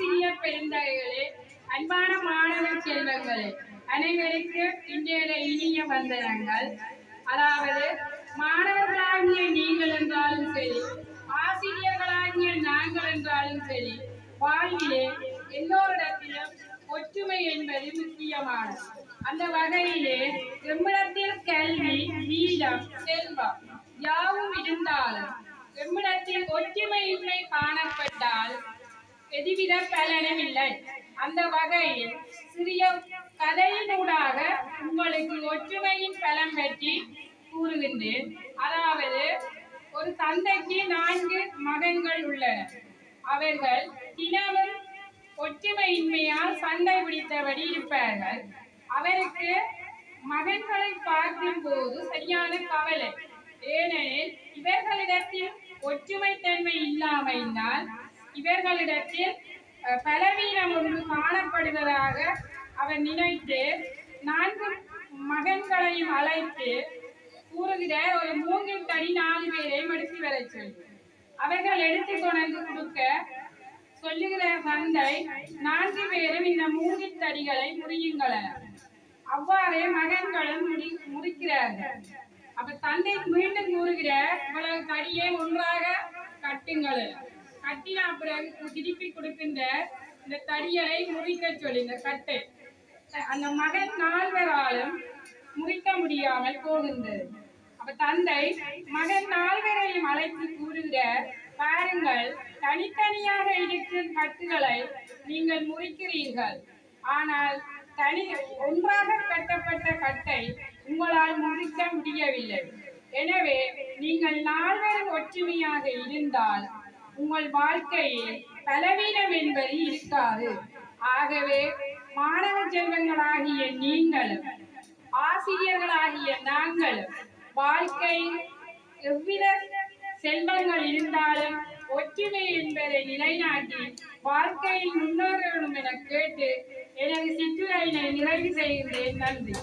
ஆசிரியர் பெருந்தகைகளே அன்பான மாணவ செல்வங்களே அனைவருக்கு இன்றைய இனிய வந்தனங்கள். அதாவது மாணவர்களாகிய நீங்கள் என்றாலும் சரி ஆசிரியர்களாகிய நாங்கள் என்றாலும் சரி வாழ்விலே எல்லோரிடத்திலும் ஒற்றுமை என்பது முக்கியமானது. அந்த வகையிலே எம்மிடத்தில் கல்வி நீளம் செல்வம் யாவும் இருந்தாலும் எம்மிடத்தில் ஒற்றுமையின்மை காணப்பட்டால் எதுவித பலனும் இல்லை அந்த வகையில் சிறிய கதையினூடாக உங்களுக்கு ஒற்றுமையின் பலம் பற்றி கூறுகின்றேன். அதாவது ஒரு தந்தைக்கு நான்கு மகன்கள் உள்ளனர் அவர்கள் தினமும் ஒற்றுமையின்மையால் சண்டை பிடித்தபடி இருப்பார்கள். அவருக்கு மகன்களை பார்க்கும் போது சரியான கவலை. ஏனெனில் இவர்களிடத்தில் ஒற்றுமைத்தன்மை இல்லாமையினால் இவர்களிடத்தில் பலவீனம் ஒன்று காணப்படுவதாக அவர் நினைத்து நான்கு மகன்களையும் அழைத்து கூறுகிற ஒரு மூங்கில் தடி நாலு பேரையும் எடுத்து வரச் சொல்லி அவர்கள் எடுத்து கொண்டு கொடுக்க சொல்லுகிற தந்தை நான்கு பேரும் இந்த மூங்கில் தடிகளை முறியுங்கள். அவ்வாறே மகன்களும் முடி முறிக்கிறார்கள். அப்ப தந்தை மீண்டும் கூறுகிற இவ்வளவு தடியை ஒன்றாக கட்டுங்கள். கட்டின பிறகு திருப்பி கொடுக்கின்ற இந்த தடியலை முறிக்க சொல்லி இந்த கட்டை. அந்த மகன் நால்வராலும் முறிக்க முடியாமல் போகின்றது. அப்ப தந்தை மகன் நால்வரையும் அழைத்து கூறுகிற பாருங்கள் தனித்தனியாக இருக்கும் கட்டுகளை நீங்கள் முறிக்கிறீர்கள். ஆனால் தனி ஒன்றாக கட்டப்பட்ட கட்டை உங்களால் முறிக்க முடியவில்லை. எனவே நீங்கள் நால்வரும் ஒற்றுமையாக இருந்தால் உங்கள் வாழ்க்கையில் பலவீனம் என்பது இருக்காது. ஆகவே மாணவ செல்வங்களாகிய நீங்களும் ஆசிரியர்களாகிய நாங்களும் வாழ்க்கையில் எவ்வித செல்வங்கள் இருந்தாலும் ஒற்றுமை என்பதை நிலைநாட்டி வாழ்க்கையில் முன்னேற வேண்டும் என கேட்டு எனது சிற்றுரையினை நிறைவு செய்கிறேன். நன்றி.